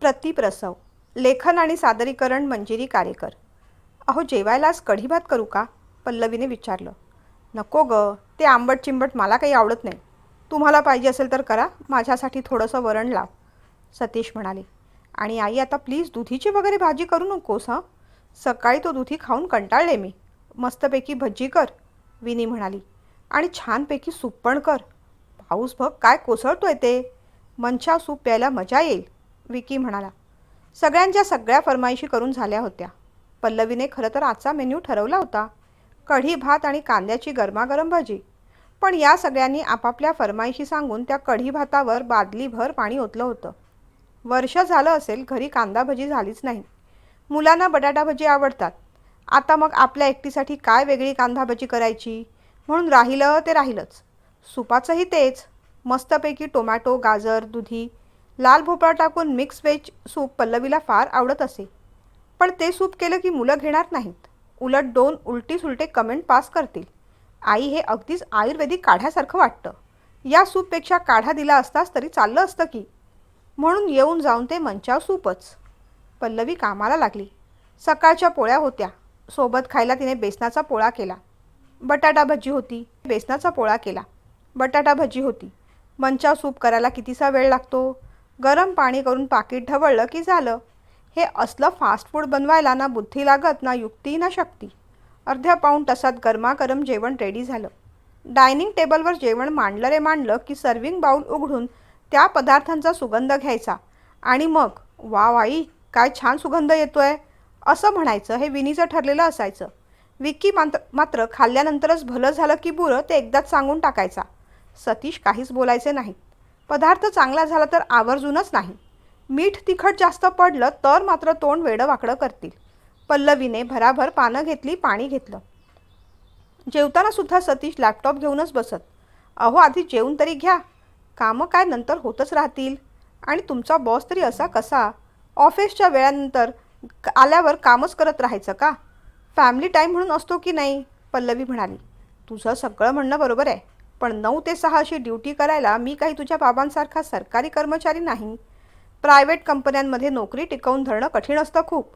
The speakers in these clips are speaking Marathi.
प्रतिप्रसव लेखन आणि सादरीकरण मंजिरी कारेकर अहो जेवायलाच कढी भात करू का? पल्लवीने विचारलं. नको ग ते आंबट चिंबट मला काही आवडत नाही. तुम्हाला पाहिजे असेल तर करा माझ्यासाठी थोडंसं वरण लाव. सतीश म्हणाले. आणि आई आता प्लीज दुधीची वगैरे भाजी करू नकोस हां? सकाळी तो दुधी खाऊन कंटाळले मी. मस्तपैकी भजी कर विनी म्हणाली. आणि छानपैकी सूप पण कर. पाऊस बघ काय कोसळतोय ते? मनशा सूप प्यायला मजा येईल. विकी म्हणाला सगळ्यांच्या सगळ्या फरमाईशी करून झाल्या होत्या. पल्लवीने खरं तर आजचा मेन्यू ठरवला होता. कढी भात आणि कांद्याची गरमागरम भाजी. पण या सगळ्यांनी आपापल्या फरमाईशी सांगून त्या कढी भातावर बादलीभर पाणी ओतलं होतं. वर्ष झालं असेल घरी कांदा भजी झालीच नाही. मुलांना बटाटा भजी आवडतात. आता मग आपल्या एकटीसाठी काय वेगळी कांदा भजी करायची? म्हणून राहिलं ते राहिलंच. सुपाचंही तेच. मस्तपैकी टोमॅटो गाजर दुधी लाल भोपळा टाकून मिक्स व्हेज सूप पल्लवीला फार आवडत असे. पण ते सूप केलं की मुलं घेणार नाहीत. उलट दोन उलटी सुलटे कमेंट पास करतील. आई हे अगदीच आयुर्वेदिक काढ्यासारखं वाटतं. या सूपपेक्षा काढा दिला असताच तरी चाललं असतं की. म्हणून येऊन जाऊन ते मंचाव सूपच पल्लवी कामाला लागली. सकाळच्या पोळ्या होत्या. सोबत खायला तिने बेसनाचा पोळा केला. बटाटा भजी होती. बेसनाचा पोळा केला. बटाटा भजी होती. मंचाव सूप करायला कितीसा वेळ लागतो? गरम पाणी करून पाकिट ढवळलं की झालं? हे असलं फास्ट फूड बनवायला ना बुद्धी लागत ना युक्ती ना शक्ती. अर्ध्या पाऊण तासात गरमागरम जेवण रेडी झालं. डायनिंग टेबलवर जेवण मांडलं रे मांडलं की सर्विंग बाऊल उघडून त्या पदार्थांचा सुगंध घ्यायचा. आणि मग वा आई काय छान सुगंध येतोय. असं म्हणायचं हे विनीचं ठरलेलं असायचं. विक्की मात्र मात्र खाल्ल्यानंतरच भलं झालं की बुरं ते एकदाच सांगून टाकायचा. सतीश काहीच बोलायचे नाही. पदार्थ चांगला झाला तर आवर्जूनच नाही. मीठ तिखट जास्त पडलं तर मात्र तोंड वेडं वाकडं करतील. पल्लवीने भराभर पानं घेतली पाणी घेतलं. जेवताना सुद्धा सतीश लॅपटॉप घेऊनच बसत. अहो आधी जेवून तरी घ्या. कामं काय नंतर होतच राहतील. आणि तुमचा बॉस तरी असा कसा? ऑफिसच्या वेळानंतर आल्यावर कामच करत राहायचं का? फॅमिली टाईम म्हणून असतो की नाही? पल्लवी म्हणाली. तुझं सगळं म्हणणं बरोबर आहे. पण नऊ ते सहा अशी ड्युटी करायला मी काही तुझ्या बाबांसारखा सरकारी कर्मचारी नाही. प्रायव्हेट कंपन्यांमध्ये नोकरी टिकवून धरणं कठीण असतं खूप.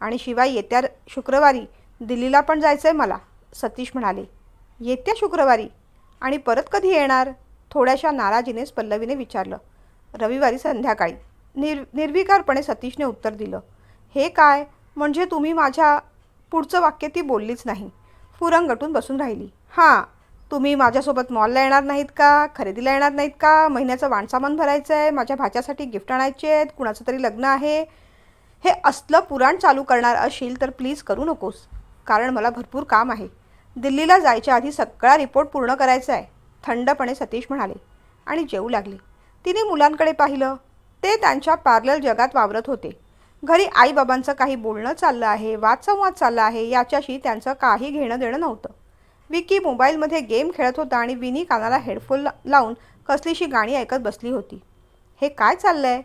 आणि शिवाय येत्या शुक्रवारी दिल्लीला पण जायचं आहे मला सतीश म्हणाले. येत्या शुक्रवारी? आणि परत कधी येणार? थोड्याशा नाराजीनेच पल्लवीने विचारलं. रविवारी संध्याकाळी. निर निर्विकारपणे सतीशने उत्तर दिलं. हे काय? म्हणजे तुम्ही माझ्या पुढचं वाक्य ती बोललीच नाही. फुरंगटून बसून राहिली. हां तुम्ही माझ्यासोबत मॉलला येणार नाहीत का? खरेदीला येणार नाहीत का? महिन्याचं वाणसामान भरायचं आहे माझ्या भाच्यासाठी गिफ्ट आणायचे आहेत कुणाचं तरी लग्न आहे. हे असलं पुराण चालू करणार असशील तर प्लीज करू नकोस. कारण मला भरपूर काम आहे. दिल्लीला जायच्या आधी सगळा रिपोर्ट पूर्ण करायचा आहे थंडपणे सतीश म्हणाले. आणि जेवू लागले. तिने मुलांकडे पाहिलं. ते त्यांच्या पार्लर जगात वावरत होते. घरी आईबाबांचं काही बोलणं चाललं आहे वादसंवाद चालला आहे याच्याशी त्यांचं काही घेणं देणं नव्हतं. विकी मोबाईलमध्ये गेम खेळत होता आणि विनी कानाला हेडफोन लावून कसलीशी गाणी ऐकत बसली होती. हे काय चाललंय?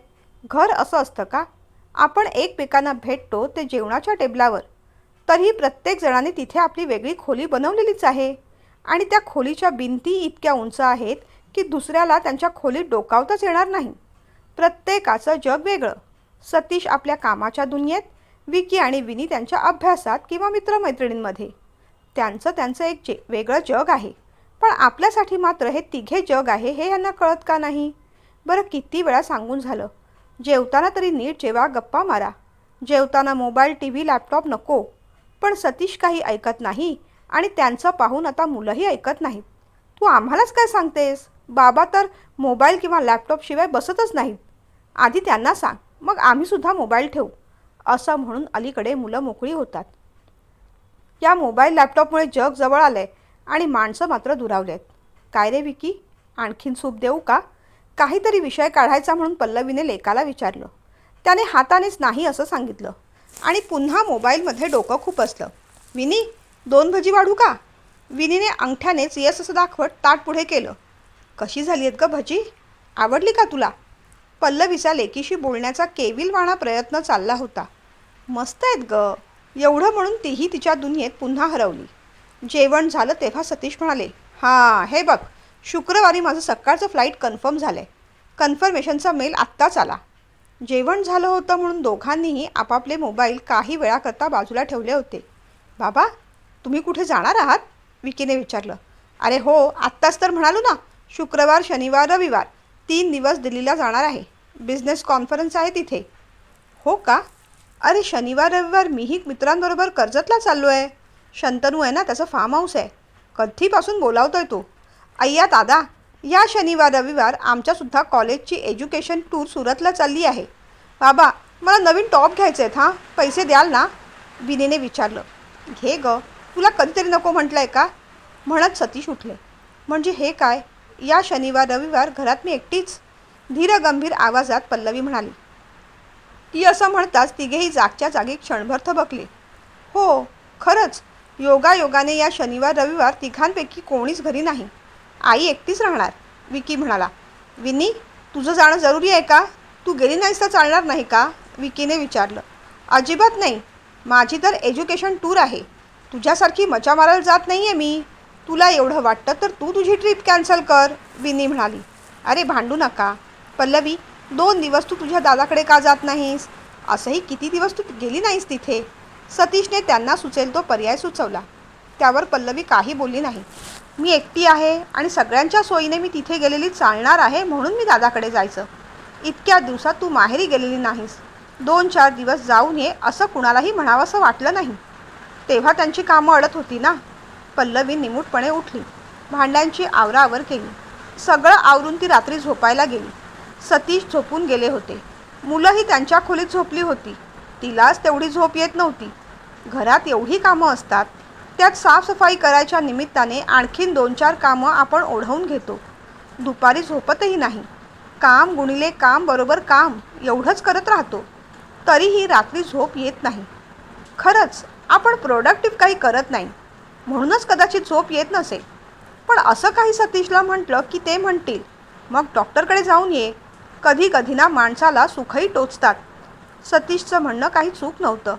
घर असं असतं का? आपण एकमेकांना भेटतो ते जेवणाच्या टेबलावर. तरीही प्रत्येक जणाने तिथे आपली वेगळी खोली बनवलेलीच आहे. आणि त्या खोलीच्या भिंती इतक्या उंच आहेत की दुसऱ्याला त्यांच्या खोलीत डोकावताच येणार नाही. प्रत्येकाचं जग वेगळं. सतीश आपल्या कामाच्या दुनियेत विकी आणि विनी त्यांच्या अभ्यासात किंवा मित्रमैत्रिणींमध्ये. त्यांचं त्यांचं एक जे वेगळं जग आहे. पण आपल्यासाठी मात्र हे तिघे जग आहे हे यांना कळत का नाही? बरं किती वेळा सांगून झालं. जेवताना तरी नीट जेवा गप्पा मारा. जेवताना मोबाईल टी व्ही लॅपटॉप नको. पण सतीश काही ऐकत नाही आणि त्यांचं पाहून आता मुलंही ऐकत नाहीत. तू आम्हालाच काय सांगतेस? बाबा तर मोबाईल किंवा लॅपटॉपशिवाय बसतच नाहीत. आधी त्यांना सांग मग आम्हीसुद्धा मोबाईल ठेवू. असं म्हणून अलीकडे मुलं मोकळी होतात. या मोबाईल लॅपटॉपमुळे जग जवळ आलं आहे आणि माणसं मात्र दुरावले आहेत काय रे विकी? आणखीन सूप देऊ का? काहीतरी विषय काढायचा म्हणून पल्लवीने लेकाला विचारलं. त्याने हातानेच नाही असं सांगितलं. आणि पुन्हा मोबाईलमध्ये डोकं खूप असलं. विनी दोन भजी वाढू का? विनीने अंगठ्यानेच यस असं दाखवत ताट पुढे केलं. कशी झाली आहेत ग भजी? आवडली का तुला? पल्लवीचा लेकीशी बोलण्याचा केविलवाणा प्रयत्न चालला होता. मस्त आहेत ग. एवढं म्हणून तीही तिच्या दुनियेत पुन्हा हरवली. जेवण झालं तेव्हा सतीश म्हणाले हां हे बघ शुक्रवारी माझं सकाळचं फ्लाईट कन्फर्म झालं आहे कन्फर्मेशनचा मेल आत्ताच आला. जेवण झालं होतं म्हणून दोघांनीही आपापले मोबाईल काही वेळाकरता बाजूला ठेवले होते. बाबा तुम्ही कुठे जाणार आहात? विकीने विचारलं. अरे हो आत्ताच तर म्हणालो ना शुक्रवार शनिवार रविवार तीन दिवस दिल्लीला जाणार आहे. बिझनेस कॉन्फरन्स आहे तिथे. हो का? अरे शनिवार रविवार मीही मित्रांबरोबर कर्जतला चाललो आहे शंतनू आहे ना त्याचं फार्म हाऊस आहे. कधीपासून बोलावतोय तो? अय्या दादा या शनिवार रविवार आमच्यासुद्धा कॉलेजची एज्युकेशन टूर सुरतला चालली आहे. बाबा मला नवीन टॉप घ्यायचे आहेत हां? पैसे द्याल ना? विनीने विचारलं. घे ग तुला कधीतरी नको म्हटलं आहे का? म्हणत सतीश उठले. म्हणजे हे काय? या शनिवार रविवार घरात मी एकटीच? धीरगंभीर आवाजात पल्लवी म्हणाली. ती असं म्हणताच तिघेही जागच्या जागी क्षणभर थबकले. हो खरंच. योगायोगाने या शनिवार रविवार तिघांपैकी कोणीच घरी नाही. आई एकटीच राहणार विकी म्हणाला. विनी तुझं जाणं जरुरी आहे का? तू गेली नाहीस तर चालणार नाही का? विकीने विचारलं. अजिबात नाही. माझी तर एज्युकेशन टूर आहे. तुझ्यासारखी मजा मारायला जात नाही आहे मी. तुला एवढं वाटतं तर तू तुझी ट्रिप कॅन्सल कर विनी म्हणाली. अरे भांडू नका. पल्लवी दोन दिवस तू तुझ्या दादाकडे का जात नाहीस? असंही किती दिवस तू गेली नाहीस तिथे? सतीशने त्यांना सुचेल तो पर्याय सुचवला. त्यावर पल्लवी काही बोलली नाही. मी एकटी आहे आणि सगळ्यांच्या सोयीने मी तिथे गेलेली चालणार आहे म्हणून मी दादाकडे जायचं. इतक्या दिवसात तू माहेरी गेलेली नाहीस. दोन चार दिवस जाऊन ये असं कुणालाही म्हणावंसं वाटलं नाही. तेव्हा त्यांची कामं अडत होती ना? पल्लवी निमूटपणे उठली. भांड्यांची आवराआवर केली. सगळं आवरून ती रात्री झोपायला गेली. सतीश झोपून गेले होते. मुलंही त्यांच्या खोलीत झोपली होती. तिलाच तेवढी झोप येत नव्हती. घरात एवढी कामं असतात. त्यात साफसफाई करायच्या निमित्ताने आणखीन दोन चार कामं आपण ओढवून घेतो. दुपारी झोपतही नाही. काम गुणिले काम बरोबर काम एवढंच करत राहतो. तरीही रात्री झोप येत नाही. खरंच आपण प्रोडक्टिव्ह काही करत नाही. म्हणूनच कदाचित झोप येत नसेल पण असं काही सतीशला म्हटलं की ते म्हणतील. मग डॉक्टरकडे जाऊन ये. कधी कधी ना माणसाला सुखही टोचतात. सतीशचं म्हणणं काही चूक नव्हतं.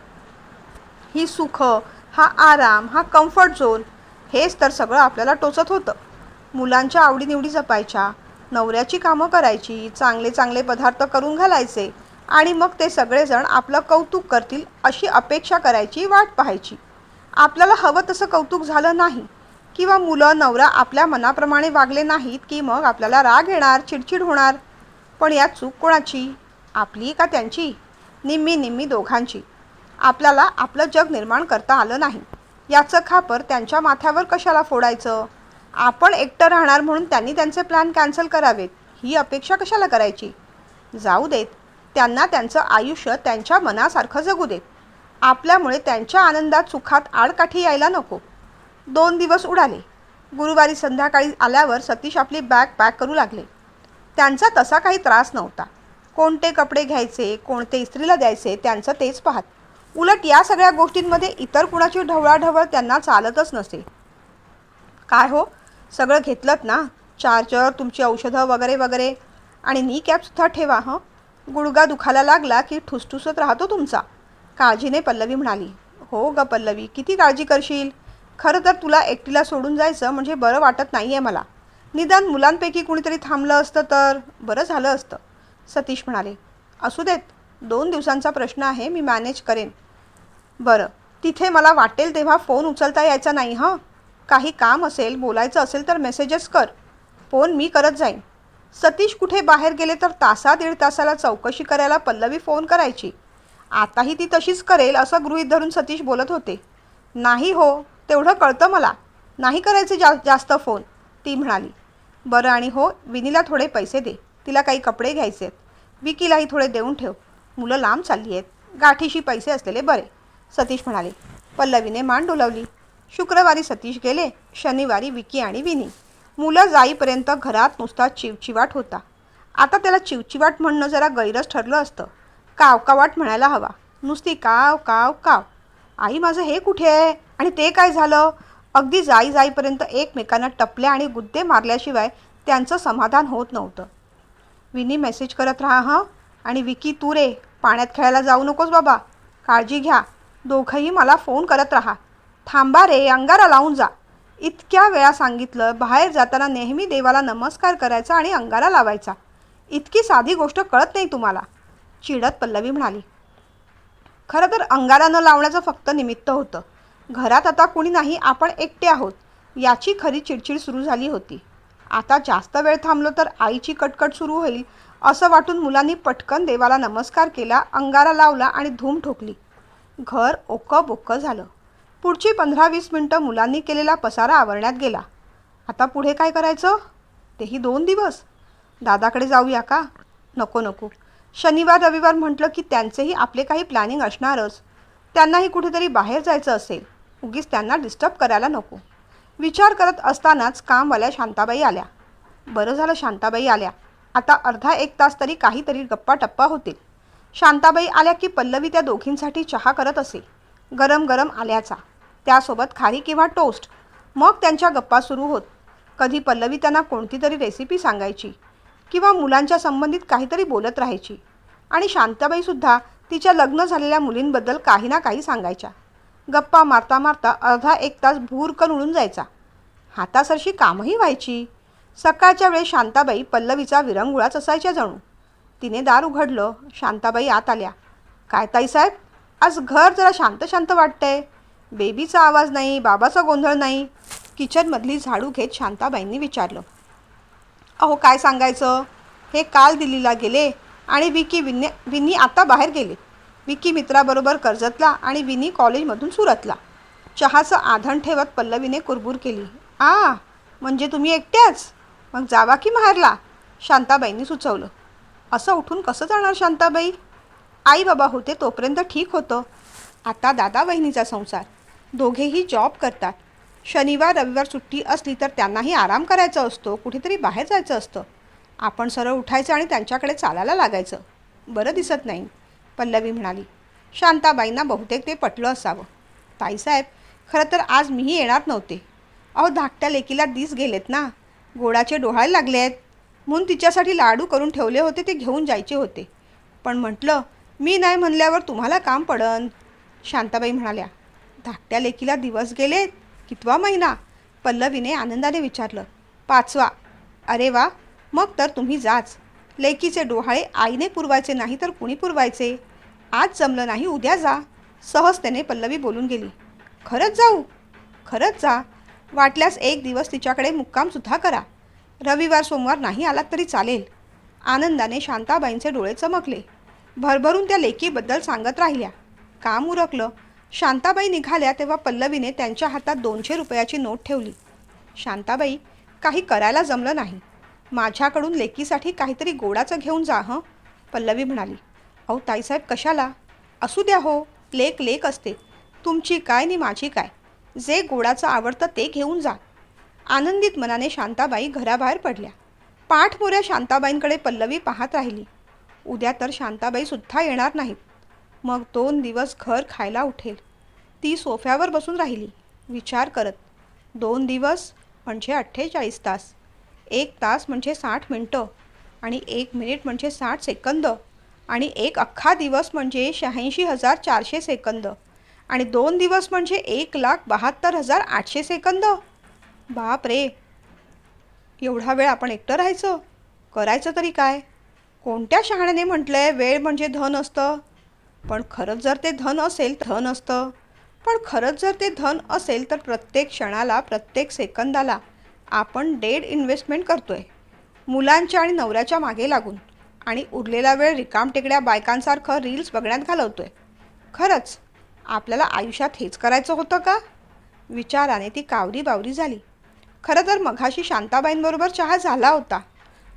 ही सुख हा आराम हा कम्फर्ट झोन हेच तर सगळं आपल्याला टोचत होतं. मुलांच्या आवडीनिवडी जपायच्या नवऱ्याची कामं करायची चांगले चांगले पदार्थ करून घालायचे आणि मग ते सगळेजण आपलं कौतुक करतील अशी अपेक्षा करायची वाट पाहायची. आपल्याला हवं तसं कौतुक झालं नाही किंवा मुलं नवरा आपल्या मनाप्रमाणे वागले नाहीत की मग आपल्याला राग येणार चिडचिड होणार. पण यात चूक कोणाची? आपली का त्यांची? निम्मी निम्मी दोघांची. आपल्याला आपलं जग निर्माण करता आलं नाही. याचं खापर त्यांच्या माथ्यावर कशाला फोडायचं? आपण एकटं राहणार म्हणून त्यांनी त्यांचे प्लॅन कॅन्सल करावेत. ही अपेक्षा कशाला करायची? जाऊ देत. त्यांना त्यांचं आयुष्य त्यांच्या मनासारखं जगू देत. आपल्यामुळे त्यांच्या आनंदात सुखात आडकाठी यायला नको. दोन दिवस उडाले. गुरुवारी संध्याकाळी आल्यावर सतीश आपली बॅग पॅक करू लागले. त्यांचा तसा काही त्रास नव्हता. कोणते कपडे घ्यायचे कोणते इस्त्रीला द्यायचे त्यांचं तेच पाहत. उलट या सगळ्या गोष्टींमध्ये इतर कुणाची ढवळाढवळ त्यांना चालतच नसे. काय हो? सगळं घेतलंत ना? चार्जर तुमची औषधं वगैरे वगैरे. आणि नी कॅपसुद्धा ठेवा हं? गुडगा दुखायला लागला की ठुसठुसत राहतो तुमचा. काळजीने पल्लवी म्हणाली. हो ग पल्लवी किती काळजी करशील? खरं तर तुला एकटीला सोडून जायचं म्हणजे बरं वाटत नाही आहे मला. निदान मुलांपैकी कुणीतरी थांबलं असतं तर बरं झालं असतं. सतीश म्हणाले असू देत दोन दिवसांचा प्रश्न आहे मी मॅनेज करेन. बरं तिथे मला वाटेल तेव्हा फोन उचलता यायचा नाही हां? काही काम असेल बोलायचं असेल तर मेसेजेस कर. फोन मी करत जाईन. सतीश कुठे बाहेर गेले तर तासा दीड तासाला चौकशी करायला पल्लवी फोन करायची. आताही ती तशीच करेल असं गृहीत धरून सतीश बोलत होते. नाही हो तेवढं कळतं मला. नाही करायचे जा जास्त फोन ती म्हणाली बरं आणि हो विनीला थोडे पैसे दे. तिला काही कपडे घ्यायचे आहेत. विकीलाही थोडे देऊन ठेव. मुलं लांब चालली आहेत. गाठीशी पैसे असलेले बरे. सतीश म्हणाले पल्लवीने मान डोलावली. शुक्रवारी सतीश गेले. शनिवारी विकी आणि विनी. मुलं जाईपर्यंत घरात नुसता चिवचिवाट होता. आता त्याला चिवचिवाट म्हणणं जरा गैरच ठरलं असतं. कावकावाट म्हणायला हवा. नुसती काव काव काव. आई माझं हे कुठे आहे? आणि ते काय झालं? अगदी जाई जाईपर्यंत एकमेकांना टपल्या आणि गुद्दे मारल्याशिवाय त्यांचं समाधान होत नव्हतं. विनी मेसेज करत राहा हं? आणि विकी तू रे पाण्यात खेळायला जाऊ नकोस बाबा. काळजी घ्या. दोघंही मला फोन करत राहा. थांबा रे अंगारा लावून जा. इतक्या वेळा सांगितलं बाहेर जाताना नेहमी देवाला नमस्कार करायचा आणि अंगारा लावायचा. इतकी साधी गोष्ट कळत नाही तुम्हाला. चिडत पल्लवी म्हणाली. खरं तर अंगारा न लावण्याचं फक्त निमित्त होतं. घरात आता कुणी नाही आपण एकटे आहोत. याची खरी चिडचिड सुरू झाली होती. आता जास्त वेळ थांबलो तर आईची कटकट सुरू होईल असं वाटून मुलांनी पटकन देवाला नमस्कार केला अंगारा लावला आणि धूम ठोकली. घर ओक्कं बोक्कं झालं. पुढची पंधरा वीस मिनटं मुलांनी केलेला पसारा आवरण्यात गेला. आता पुढे काय करायचं? तेही दोन दिवस? दादाकडे जाऊया का? नको नको. शनिवार रविवार म्हटलं की त्यांचेही आपले काही प्लॅनिंग असणारच. त्यांनाही कुठेतरी बाहेर जायचं असेल. उगीच त्यांना डिस्टर्ब करायला नको. विचार करत असतानाच कामवाल्या शांताबाई आल्या. बरं झालं शांताबाई आल्या. आता अर्धा एक तास तरी काहीतरी गप्पा टप्पा होतील. शांताबाई आल्या की पल्लवी त्या दोघींसाठी चहा करत असे. गरम गरम आल्याचा. त्यासोबत खारी किंवा टोस्ट. मग त्यांच्या गप्पा सुरू होत. कधी पल्लवी त्यांना कोणती तरी रेसिपी सांगायची किंवा मुलांच्या संबंधित काहीतरी बोलत राहायची. आणि शांताबाईसुद्धा तिच्या लग्न झालेल्या मुलींबद्दल काही ना काही सांगायच्या. गप्पा मारता मारता अर्धा एक तास भूरकन उडून जायचा. हातासरशी कामही व्हायची. सकाळच्या वेळेस शांताबाई पल्लवीचा विरंगुळाच असायच्या जणू. तिने दार उघडलं. शांताबाई आत आल्या. काय ताईसाहेब आज घर जरा शांत शांत वाटतंय. बेबीचा आवाज नाही बाबाचा गोंधळ नाही. किचनमधली झाडू घेत शांताबाईंनी विचारलं. अहो काय सांगायचं? हे काल दिल्लीला गेले आणि विकी विन्ने विन्नी आता बाहेर गेले. विकी मित्राबरोबर कर्जतला आणि विनी कॉलेजमधून सुरतला. चहाचं आधण ठेवत पल्लवीने कुरबूर केली. आ म्हणजे तुम्ही एकट्याच? मग जावा की माहेरला? शांताबाईंनी सुचवलं. असं उठून कसं जाणार शांताबाई? आई बाबा होते तोपर्यंत ठीक होतं. आता दादा बहिणीचा संसार. दोघेही जॉब करतात. शनिवार रविवार सुट्टी असली तर त्यांनाही आराम करायचा असतो कुठेतरी बाहेर जायचं असतं. आपण सरळ उठायचं आणि त्यांच्याकडे चालायला लागायचं. बरं दिसत नाही. पल्लवी म्हणाली शांताबाईंना बहुतेक ते पटलं असावं. ताईसाहेब खरं तर आज मीही येणार नव्हते. अहो धाकट्या लेकीला दिस गेलेत ना. गोडाचे डोहाळे लागले आहेत. म्हणून तिच्यासाठी लाडू करून ठेवले होते ते घेऊन जायचे होते. पण म्हटलं मी नाही म्हणल्यावर तुम्हाला काम पडन. शांताबाई म्हणाल्या धाकट्या लेकीला दिवस गेलेत कितवा महिना? पल्लवीने आनंदाने विचारलं पाचवा. अरे वा मग तर तुम्ही जाच. लेकीचे डोहाळे आईने पुरवायचे नाही तर कुणी पुरवायचे? आज जमलं नाही उद्या जा. सहजतेने पल्लवी बोलून गेली. खरंच जाऊ? खरंच जा. वाटल्यास एक दिवस तिच्याकडे मुक्कामसुद्धा करा. रविवार सोमवार नाही आलात तरी चालेल. आनंदाने शांताबाईंचे डोळे चमकले. भरभरून त्या लेकीबद्दल सांगत राहिल्या. काम उरकलं. शांताबाई निघाल्या तेव्हा पल्लवीने त्यांच्या हातात दोनशे रुपयाची नोट ठेवली. शांताबाई काही करायला जमलं नाही. माझ्याकडून लेकीसाठी काहीतरी गोडाचं घेऊन जा हं? पल्लवी म्हणाली. अहो ताईसाहेब कशाला? असू द्या हो लेक लेक असते. तुमची काय नि माझी काय? जे गोडाचं आवडतं ते घेऊन जा. आनंदित मनाने शांताबाई घराबाहेर पडल्या. पाठमोऱ्या शांताबाईंकडे पल्लवी पाहत राहिली. उद्या तर शांताबाईसुद्धा येणार नाहीत. मग दोन दिवस घर खायला उठेल. ती सोफ्यावर बसून राहिली. विचार करत दोन दिवस? म्हणजे अठ्ठेचाळीस तास. एक तास म्हणजे साठ मिनटं आणि एक मिनिट म्हणजे साठ सेकंद आणि एक अख्खा दिवस म्हणजे शहाऐंशी हजार चारशे सेकंद आणि दोन दिवस म्हणजे एक लाख बहात्तर हजार आठशे सेकंद. बाप रे! एवढा वेळ आपण एकटं राहायचं? करायचं तरी काय? कोणत्या शहाण्याने म्हटलं आहे वेळ म्हणजे धन असतं? पण खरंच जर ते धन असेल धन असतं. पण खरंच जर ते धन असेल तर प्रत्येक क्षणाला प्रत्येक सेकंदाला आपण डेड इन्व्हेस्टमेंट करतो आहे मुलांच्या आणि नवऱ्याच्या मागे लागून आणि उरलेला वेळ रिकाम टेकड्या बायकांसारखं रील्स बघण्यात घालवतो आहे खरंच आपल्याला आयुष्यात हेच करायचं होतं का? विचाराने ती कावरी बावरी झाली. खरं तर मघाशी शांताबाईंबरोबर चहा झाला होता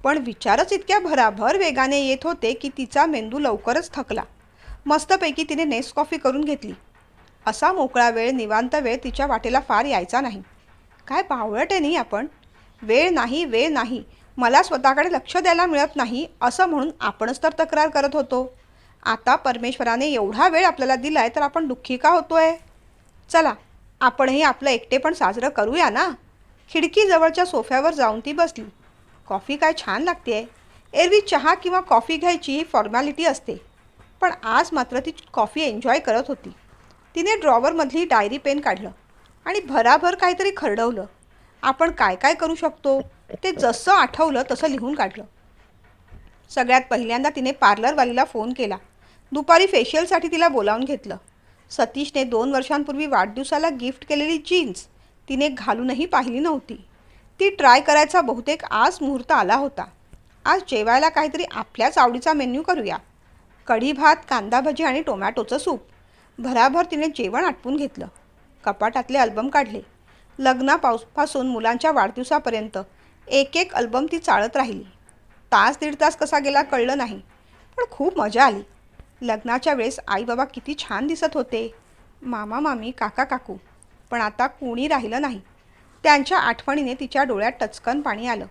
पण विचारच इतक्या भराभर वेगाने येत होते की तिचा मेंदू लवकरच थकला. मस्तपैकी तिने नेस कॉफी करून घेतली. असा मोकळा वेळ निवांत वेळ तिच्या वाटेला फार यायचा नाही. काय बावळट आहे नाही आपण? वेळ नाही वेळ नाही. मला स्वतःकडे लक्ष द्यायला मिळत नाही असं म्हणून आपणच तर तक्रार करत होतो. आता परमेश्वराने एवढा वेळ आपल्याला दिला आहे तर आपण दुःखी का होतो आहे चला आपणही आपलं एकटेपण साजरं करूया ना? खिडकीजवळच्या सोफ्यावर जाऊन ती बसली. कॉफी काय छान लागते आहे एरवी चहा किंवा कॉफी घ्यायची ही फॉर्मॅलिटी असते. पण आज मात्र ती कॉफी एन्जॉय करत होती. तिने ड्रॉवरमधली डायरी पेन काढलं. आणि भराभर काहीतरी खरडवलं. आपण काय काय करू शकतो? ते जसं आठवलं तसं लिहून काढलं. सगळ्यात पहिल्यांदा तिने पार्लरवालीला फोन केला. दुपारी फेशियलसाठी तिला बोलावून घेतलं. सतीशने दोन वर्षांपूर्वी वाढदिवसाला गिफ्ट केलेली जीन्स तिने घालूनही पाहिली नव्हती. ती ट्राय करायचा बहुतेक आज मुहूर्त आला होता. आज जेवायला काहीतरी आपल्याच आवडीचा मेन्यू करूया. कढी भात कांदा भजी आणि टोमॅटोचं सूप. भराभर तिने जेवण आटपून घेतलं. कपाटातले अल्बम काढले. लग्नापासून मुलांच्या वाढदिवसापर्यंत एक एक अल्बम ती चाळत राहिली. तास दीड तास कसा गेला कळलं नाही पण खूप मजा आली. लग्नाच्या वेळेस आई बाबा किती छान दिसत होते. मामा मामी काका काकू. पण आता कोणी राहिलं नाही. त्यांच्या आठवणीने तिच्या डोळ्यात टचकन पाणी आलं.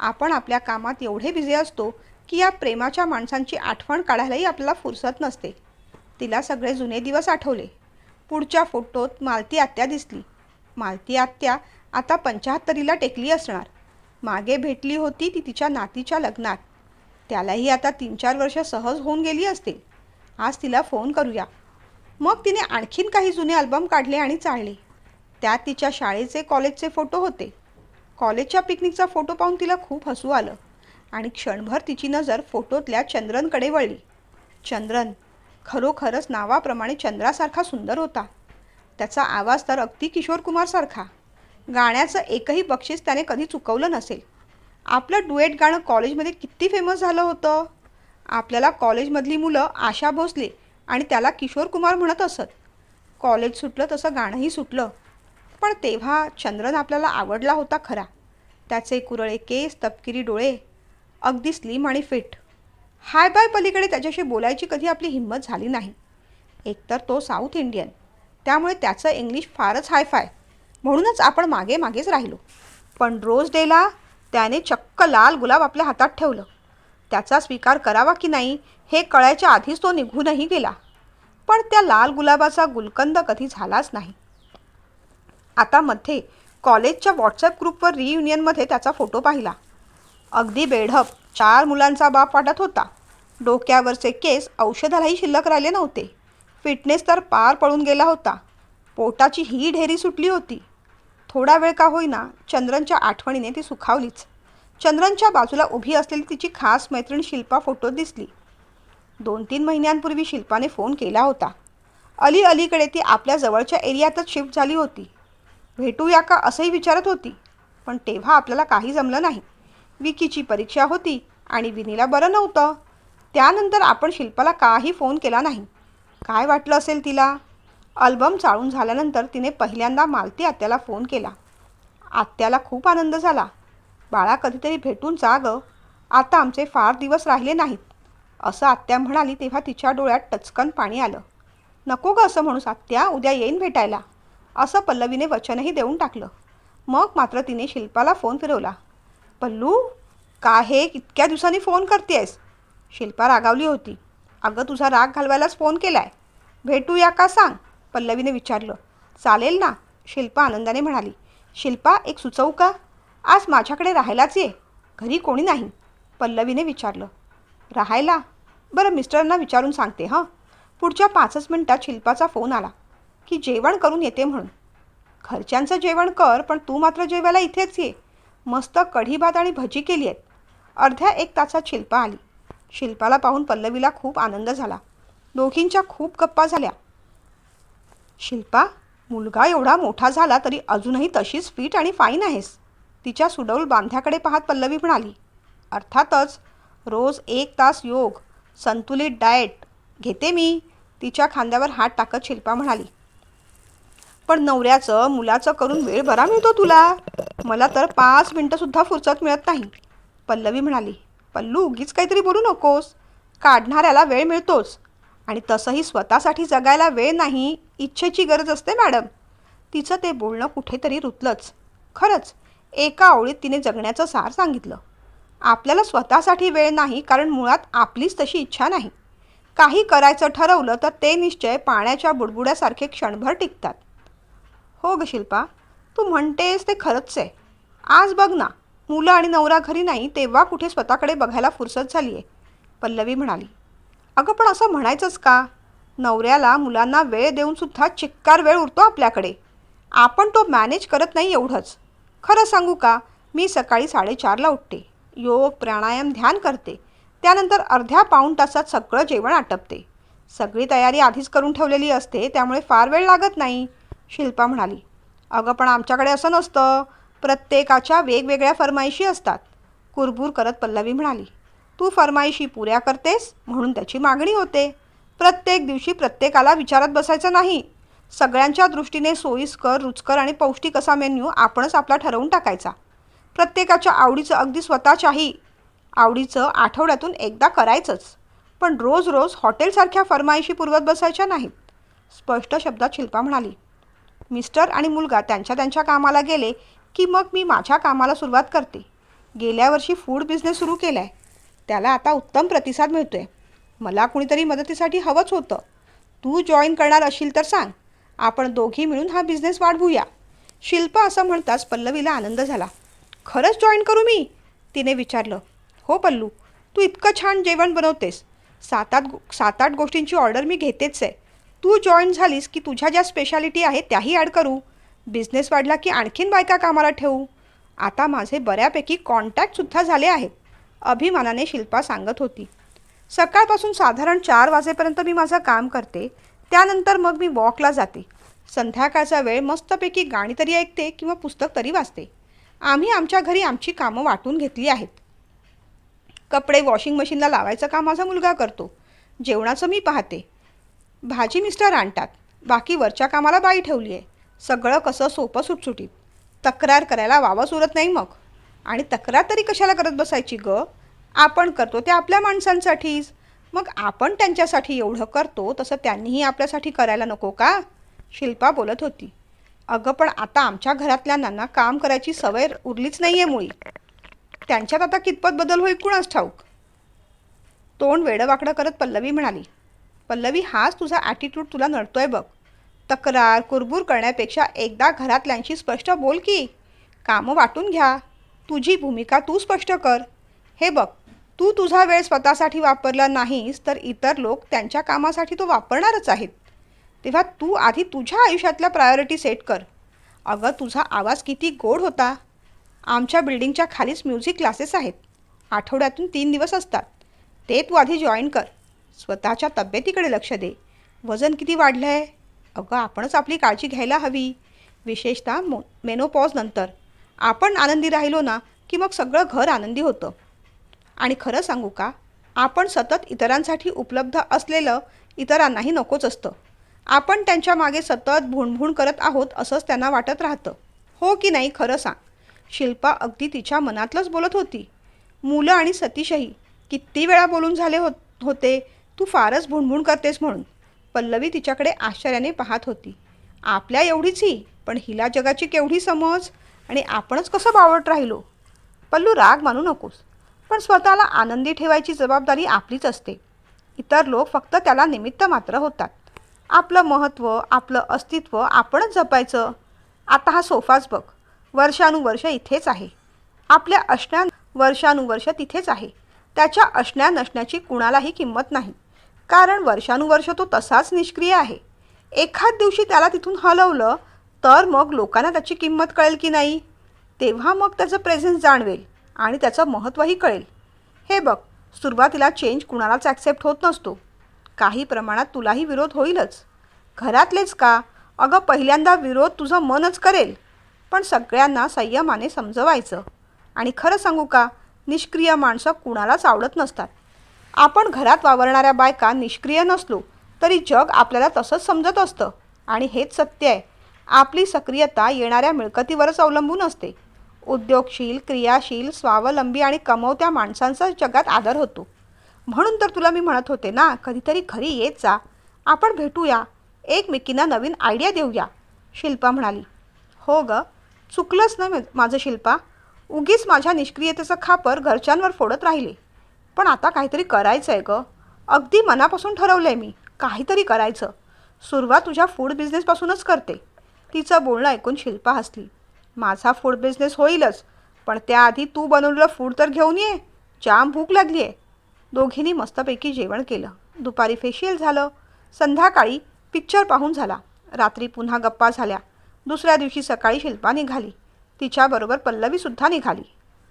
आपण आपल्या कामात एवढे बिझी असतो की या प्रेमाच्या माणसांची आठवण काढायलाही आपल्याला फुरसत नसते. तिला सगळे जुने दिवस आठवले. पुढच्या फोटोत मालती आत्या दिसली. मालती आत्या आता पंचाहत्तरीला टेकली असणार. मागे भेटली होती ती तिच्या नातीच्या लग्नात. त्यालाही आता तीन चार वर्ष सहज होऊन गेली असतील. आज तिला फोन करूया. मग तिने आणखीन काही जुने अल्बम काढले आणि चाळले त्यात तिच्या शाळेचे कॉलेजचे फोटो होते. कॉलेजच्या पिकनिकचा फोटो पाहून तिला खूप हसू आलं आणि क्षणभर तिची नजर फोटोतल्या चंद्रनकडे वळली. चंद्रन खरोखरच नावाप्रमाणे चंद्रासारखा सुंदर होता. त्याचा आवाज तर अगदी किशोर कुमारसारखा गाण्याचं एकही बक्षीस त्याने कधी चुकवलं नसेल. आपलं डुएट गाणं कॉलेजमध्ये किती फेमस झालं होतं? आपल्याला कॉलेजमधली मुलं आशा भोसले आणि त्याला किशोर कुमार म्हणत असत. कॉलेज सुटलं तसं गाणंही सुटलं. पण तेव्हा चंद्रन आपल्याला आवडला होता खरा. त्याचे कुरळे केस तपकिरी डोळे. अगदी स्लिम आणि फिट. हाय बाय पलीकडे त्याच्याशी बोलायची कधी आपली हिंमत झाली नाही. एकतर तो साऊथ इंडियन. त्यामुळे त्याचं इंग्लिश फारच हायफाय म्हणूनच आपण मागे मागेच राहिलो. पण रोज डेला त्याने चक्क लाल गुलाब आपल्या हातात ठेवलं. त्याचा स्वीकार करावा की नाही हे कळायच्या आधीच तो निघूनही गेला. पण त्या लाल गुलाबाचा गुलकंद कधी झालाच नाही. आता मध्ये कॉलेजच्या व्हॉट्सअप ग्रुपवर रियुनियनमध्ये त्याचा फोटो पाहिला. अगदी बेढप. चार मुलांचा बाप वाटत होता. डोक्यावरचे केस औषधालाही शिल्लक राहिले नव्हते. फिटनेस तर पार पळून गेला होता. पोटाची ही ढेरी सुटली होती. थोडा वेळ का होईना चंद्रनच्या आठवणीने ती सुखावलीच. चंद्रनच्या बाजूला उभी असलेली तिची खास मैत्रीण शिल्पा फोटोत दिसली. दोन तीन महिन्यांपूर्वी शिल्पाने फोन केला होता. अली अलीकडे ती आपल्या जवळच्या एरियातच शिफ्ट झाली होती. भेटूया का असंही विचारत होती पण तेव्हा आपल्याला काही जमलं नाही. विकीची परीक्षा होती आणि विनीला बरं नव्हतं. त्यानंतर आपण शिल्पाला काही फोन केला नाही. काय वाटलं असेल तिला? अल्बम चाळून झाल्यानंतर तिने पहिल्यांदा मालती आत्याला फोन केला. आत्याला खूप आनंद झाला. बाळा कधीतरी भेटून जा गं. आता आमचे फार दिवस राहिले नाहीत. असं आत्या म्हणाली तेव्हा तिच्या डोळ्यात टचकन पाणी आलं. नको गं असं म्हणूस आत्या उद्या येईन भेटायला. असं पल्लवीने वचनही देऊन टाकलं. मग मात्र तिने शिल्पाला फोन फिरवला. पल्लू का हे इतक्या दिवसांनी फोन करतेस शिल्पा रागावली होती. अगं तुझा राग घालवायलाच फोन केला आहे भेटूया का सांग? पल्लवीने विचारलं. चालेल ना? शिल्पा आनंदाने म्हणाली. शिल्पा एक सुचवू का? आज माझ्याकडे राहायलाच ये. घरी कोणी नाही. पल्लवीने विचारलं. राहायला? बरं मिस्टरांना विचारून सांगते हां? पुढच्या पाचच मिनिटात शिल्पाचा फोन आला. की जेवण करून येते म्हणून. घरच्यांचं जेवण कर पण तू मात्र जेवायला इथेच ये. मस्त कढी भात आणि भजी केली आहेत. अर्ध्या एक तासात शिल्पा आली. शिल्पाला पाहून पल्लवीला खूप आनंद झाला. दोघींच्या खूप गप्पा झाल्या. शिल्पा मुलगा एवढा मोठा झाला तरी अजूनही तशीच फिट आणि फाईन आहेस. तिच्या सुडौल बांध्याकडे पाहत पल्लवी म्हणाली. अर्थातच रोज एक तास योग संतुलित डाएट घेते मी. तिच्या खांद्यावर हात टाकत शिल्पा म्हणाली. पण नवऱ्याचं मुलाचं करून वेळ बरा मिळतो तुला. मला तर पाच मिनटंसुद्धा फुरसत मिळत नाही. पल्लवी म्हणाली पल्लू उगीच काहीतरी बोलू नकोस. काढणाऱ्याला वेळ मिळतोच. आणि तसंही स्वतःसाठी जगायला वेळ नाही इच्छेची गरज असते मॅडम. तिचं ते बोलणं कुठेतरी रुतलंच. खरंच एका ओळीत तिने जगण्याचं सार सांगितलं. आपल्याला स्वतःसाठी वेळ नाही कारण मुळात आपलीच तशी इच्छा नाही. काही करायचं ठरवलं तर ते निश्चय पाण्याच्या बुडबुड्यासारखे क्षणभर टिकतात. हो ग शिल्पा तू म्हणतेस ते खरंच आहे. आज बघ ना मुलं आणि नवरा घरी नाही तेव्हा कुठे स्वतःकडे बघायला फुरसत झाली आहे पल्लवी म्हणाली अगं पण असं म्हणायचंच का? नवऱ्याला मुलांना वेळ देऊनसुद्धा चिक्कार वेळ उरतो आपल्याकडे. आपण तो मॅनेज करत नाही एवढंच. खरं सांगू का मी सकाळी साडेचारला उठते. योग प्राणायाम ध्यान करते. त्यानंतर अर्ध्या पाऊण तासात सगळं जेवण आटपते. सगळी तयारी आधीच करून ठेवलेली असते त्यामुळे फार वेळ लागत नाही. शिल्पा म्हणाली अगं पण आमच्याकडे असं नसतं. प्रत्येकाच्या वेगवेगळ्या फरमाईशी असतात. कुरबूर करत पल्लवी म्हणाली तू फरमाईशी पुऱ्या करतेस म्हणून त्याची मागणी होते. प्रत्येक दिवशी प्रत्येकाला विचारत बसायचं नाही. सगळ्यांच्या दृष्टीने सोयीस्कर रुचकर आणि पौष्टिक असा मेन्यू आपणच आपला ठरवून टाकायचा. प्रत्येकाच्या आवडीचं अगदी स्वतःच्याही. आवडीचं आठवड्यातून एकदा करायचंच. पण रोज रोज हॉटेलसारख्या फरमाईशी पुरवत बसायच्या नाहीत. स्पष्ट शब्दात शिल्पा म्हणाली मिस्टर आणि मुलगा त्यांच्या त्यांच्या कामाला गेले की मग मी माझ्या कामाला सुरुवात करते. गेल्या वर्षी फूड बिझनेस सुरू केला आहे त्याला आता उत्तम प्रतिसाद मिळतो आहे मला कुणीतरी मदतीसाठी हवंच होतं. तू जॉईन करणार असशील तर सांग. आपण दोघी मिळून हा बिझनेस वाढवूया. शिल्पा असं म्हणताच पल्लवीला आनंद झाला. खरंच जॉईन करू मी? तिने विचारलं. हो पल्लू तू इतकं छान जेवण बनवतेस. सात आठ गो- सात आठ गोष्टींची ऑर्डर मी घेतेच आहे. तू जॉईन झालीस की तुझ्या ज्या स्पेशालिटी आहेत त्याही ॲड करू. बिझनेस वाढला की आणखीन बायका कामाला ठेवू. आता माझे बऱ्यापैकी कॉन्टॅक्टसुद्धा झाले आहेत. अभिमानाने शिल्पा सांगत होती. सकाळपासून साधारण चार वाजेपर्यंत मी माझं काम करते. त्यानंतर मग मी वॉकला जाते. संध्याकाळचा वेळ मस्तपैकी गाणी तरी ऐकते किंवा पुस्तक तरी वाचते. आम्ही आमच्या घरी आमची कामं वाटून घेतली आहेत. कपडे वॉशिंग मशीनला लावायचं काम माझा मुलगा करतो? जेवणाचं मी पाहते. भाजी मिस्टर आणतात. बाकी वरच्या कामाला बाई ठेवली आहे सगळं कसं सोपं सुटसुटीत. तक्रार करायला वावच उरत नाही मग. आणि तक्रार तरी कशाला करत बसायची ग? आपण करतो ते आपल्या माणसांसाठीच. मग आपण त्यांच्यासाठी एवढं करतो तसं त्यांनीही आपल्यासाठी करायला नको का? शिल्पा बोलत होती. अगं पण आता आमच्या घरातल्यांना काम करायची सवय उरलीच नाही आहे मुळी. त्यांच्यात आता कितपत बदल होईल कुणाच ठाऊक? तोंड वेडंवाकडं करत पल्लवी म्हणाली. पल्लवी हाच तुझा ॲटिट्यूड तुला नडतोय बघ. तक्रार कुरबूर करण्यापेक्षा एकदा घरातल्यांशी स्पष्ट बोल की कामं वाटून घ्या. तुझी भूमिका तू स्पष्ट कर. हे बघ तू तुझा वेळ स्वतःसाठी वापरला नाहीस तर इतर लोक त्यांच्या कामासाठी तो वापरणारच आहेत. तेव्हा तू आधी तुझ्या आयुष्यातल्या प्रायोरिटी सेट कर. अगं तुझा आवाज किती गोड होता. आमच्या बिल्डिंगच्या खालीच म्युझिक क्लासेस आहेत. आठवड्यातून तीन दिवस असतात. ते तू आधी जॉईन कर. स्वतःच्या तब्येतीकडे लक्ष दे. वजन किती वाढलं आहे अगं आपणच आपली काळजी घ्यायला हवी. विशेषतः मो मेनोपॉज नंतर. आपण आनंदी राहिलो ना की मग सगळं घर आनंदी होतं. आणि खरं सांगू का? आपण सतत इतरांसाठी उपलब्ध असलेलं इतरांनाही नकोच असतं. आपण त्यांच्या मागे सतत भुणभुण करत आहोत असंच त्यांना वाटत राहतं. हो की नाही खरं सांग. शिल्पा अगदी तिच्या मनातलंच बोलत होती. मुलं आणि सतीशही किती वेळा बोलून झाले हो होते? तू फारच भुणभुण करतेस म्हणून. पल्लवी तिच्याकडे आश्चर्याने पाहत होती. आपल्या एवढीच ही पण हिला जगाची केवढी समज? आणि आपणच कसं बावळत राहिलो? पल्लू राग मानू नकोस पण स्वतःला आनंदी ठेवायची जबाबदारी आपलीच असते. इतर लोक फक्त त्याला निमित्त मात्र होतात. आपलं महत्त्व आपलं अस्तित्व आपणच जपायचं. आता हा सोफाच बघ. वर्षानुवर्ष इथेच आहे. आपल्या असण्या वर्षानुवर्ष तिथेच आहे. त्याच्या असण्या नसण्याची कुणालाही किंमत नाही. कारण वर्षानुवर्ष तो तसाच निष्क्रिय आहे. एखाद दिवशी त्याला तिथून हलवलं तर मग लोकांना त्याची किंमत कळेल की नाही? तेव्हा मग त्याचं प्रेझेन्स जाणवेल आणि त्याचं महत्त्वही कळेल. हे बघ सुरुवातीला चेंज कुणालाच ॲक्सेप्ट होत नसतो. काही प्रमाणात तुलाही विरोध होईलच. घरातलेच का? अगं पहिल्यांदा विरोध तुझं मनच करेल. पण सगळ्यांना संयमाने समजवायचं. आणि खरं सांगू का? निष्क्रिय माणसं कुणालाच आवडत नसतात. आपण घरात वावरणाऱ्या बायका निष्क्रिय नसलो तरी जग आपल्याला तसंच समजत असतं. आणि हेच सत्य आहे. आपली सक्रियता येणाऱ्या मिळकतीवरच अवलंबून असते. उद्योगशील क्रियाशील स्वावलंबी आणि कमवत्या माणसांचा जगात आदर होतो. म्हणून तर तुला मी म्हणत होते ना कधीतरी घरी येत जा. आपण भेटूया. एकमेकींना नवीन आयडिया देऊया. शिल्पा म्हणाली. हो ग. चुकलंच ना माझं शिल्पा? उगीच माझ्या निष्क्रियतेचं खापर घरच्यांवर फोडत राहिले. पण आता काहीतरी करायचं आहे ग. अगदी मनापासून ठरवलं आहे मी काहीतरी करायचं. सुरुवात तुझ्या फूड बिझनेसपासूनच करते. तिचं बोलणं ऐकून शिल्पा हसली. माझा फूड बिझनेस होईलच पण त्याआधी तू बनवलेलं फूड तर घेऊन ये. जाम भूक लागली आहे. दोघींनी मस्तपैकी जेवण केलं. दुपारी फेशियल झालं. संध्याकाळी पिक्चर पाहून झाला. रात्री पुन्हा गप्पा झाल्या. दुसऱ्या दिवशी सकाळी शिल्पा निघाली. तिच्याबरोबर पल्लवीसुद्धा निघाली.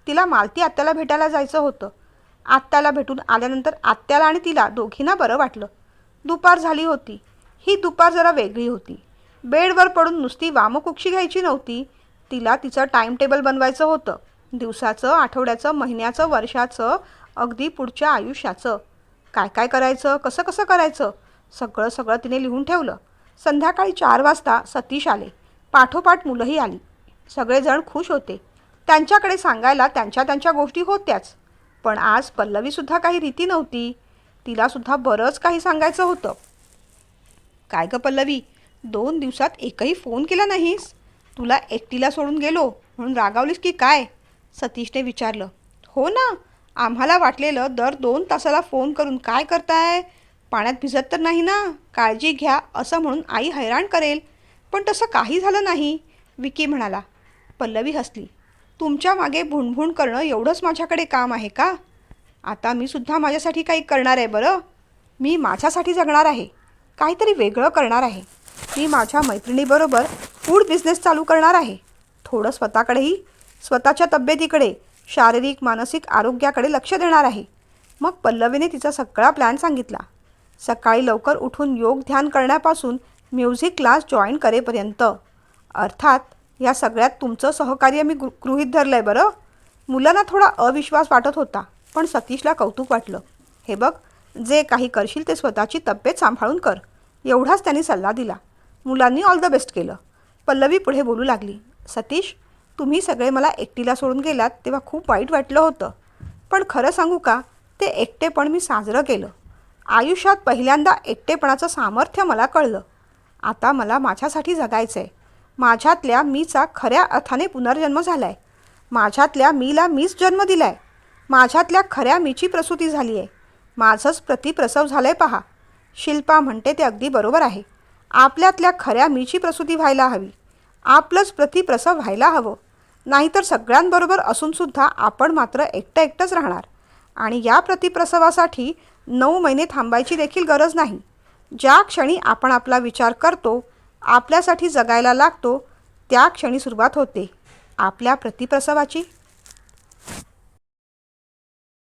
तिला मालती आत्याला भेटायला जायचं होतं. आत्याला भेटून आल्यानंतर आत्याला आणि तिला दोघींना बरं वाटलं. दुपार झाली होती. ही दुपार जरा वेगळी होती. बेडवर पडून नुसती वामकुक्षी घ्यायची नव्हती. तिला तिचं टाईमटेबल बनवायचं होतं. दिवसाचं आठवड्याचं महिन्याचं वर्षाचं अगदी पुढच्या आयुष्याचं. काय काय करायचं कसं कसं करायचं सगळं सगळं तिने लिहून ठेवलं. संध्याकाळी चार वाजता सतीश आले. पाठोपाठ मुलंही आली. सगळेजण खुश होते. त्यांच्याकडे सांगायला त्यांच्या त्यांच्या गोष्टी होत्याच. पण आज पल्लवीसुद्धा काही रीती नव्हती. तिलासुद्धा बरंच काही सांगायचं होतं. काय गं पल्लवी दोन दिवसात एकही फोन केला नाहीस? तुला एकटीला सोडून गेलो म्हणून रागावलीस की काय? सतीशने विचारलं. हो ना आम्हाला वाटलेलं दर दोन तासाला फोन करून काय करताय? पाण्यात भिजत तर नाही ना? काळजी घ्या असं म्हणून आई हैराण करेल. पण तसं काही झालं नाही विकी म्हणाला. पल्लवी हसली. तुमच्या मागे भुणभुण करणं एवढंच माझ्याकडे काम आहे का? आता मी सुद्धा माझ्यासाठी काही करणार आहे बरं? मी माझ्यासाठी जगणार आहे. काहीतरी वेगळं करणार आहे. मी माझ्या मैत्रिणीबरोबर फूड बिझनेस चालू करणार आहे. थोडं स्वतःकडेही स्वतःच्या तब्येतीकडे शारीरिक मानसिक आरोग्याकडे लक्ष देणार आहे. मग पल्लवीने तिचा सगळा प्लॅन सांगितला. सकाळी लवकर उठून योग ध्यान करण्यापासून म्युझिक क्लास जॉईन करेपर्यंत. अर्थात या सगळ्यात तुमचं सहकार्य मी गृ गृहित धरलं आहे बरं. मुलांना थोडा अविश्वास वाटत होता पण सतीशला कौतुक वाटलं. हे बघ जे काही करशील ते स्वतःची तब्येत सांभाळून कर. एवढाच त्यांनी सल्ला दिला. मुलांनी ऑल द बेस्ट केलं. पल्लवी पुढे बोलू लागली सतीश तुम्ही सगळे मला एकटीला सोडून गेलात तेव्हा खूप वाईट वाटलं होतं. पण खरं सांगू का ते एकटेपण मी साजरं केलं. आयुष्यात पहिल्यांदा एकटेपणाचं सामर्थ्य मला कळलं. आता मला माझ्यासाठी जगायचं आहे माझ्यातल्या मीचा खऱ्या अर्थाने पुनर्जन्म झाला आहे माझ्यातल्या मीला मीच जन्म दिला आहे माझ्यातल्या खऱ्या मीची प्रसूती झाली आहे माझंच प्रतिप्रसव झालं आहे पहा. शिल्पा म्हणते ते अगदी बरोबर आहे. आपल्यातल्या खऱ्या मीची प्रसूती व्हायला हवी. आपलंच प्रतिप्रसव व्हायला हवं. नाहीतर सगळ्यांबरोबर असूनसुद्धा आपण मात्र एकटं एकटंच राहणार. आणि या प्रतिप्रसवासाठी नऊ महिने थांबायची देखील गरज नाही. ज्या क्षणी आपण आपला विचार करतो आपल्यासाठी जगायला लागतो त्या क्षणी सुरुवात होते. आपल्या प्रतिप्रसवाची